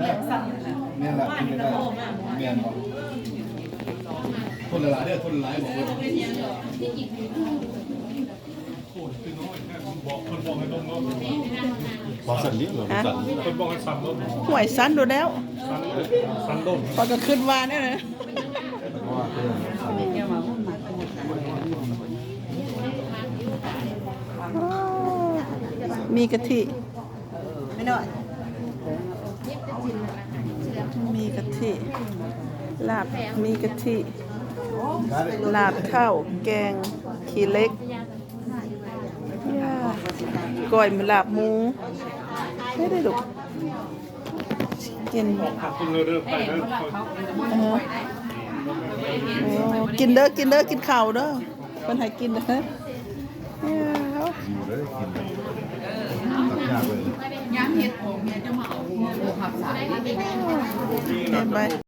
นะเมียนละกินได้เมียนบอกคนละหลายเด้อคนละหลายบอกว่าบอกสันนิดเหรอสันคนบอกให้สั่นรถห่วยสั้นดูแล้วสั่นรถพอจะขึ้นมาเนี่ยนะอ้าวมีกะทิไม่น้อย มีกะทิลาบมีกะทิลาบข้าวแกงขี้เล็กย่าก้อยมลาบหมูไม่ได้ลูกกินกินเด้อกินเด้อกินข้าวเด้อคนให้กินเด้อเนี่ยเอา อยู่เลยกินตัดยากเลยเห็นไป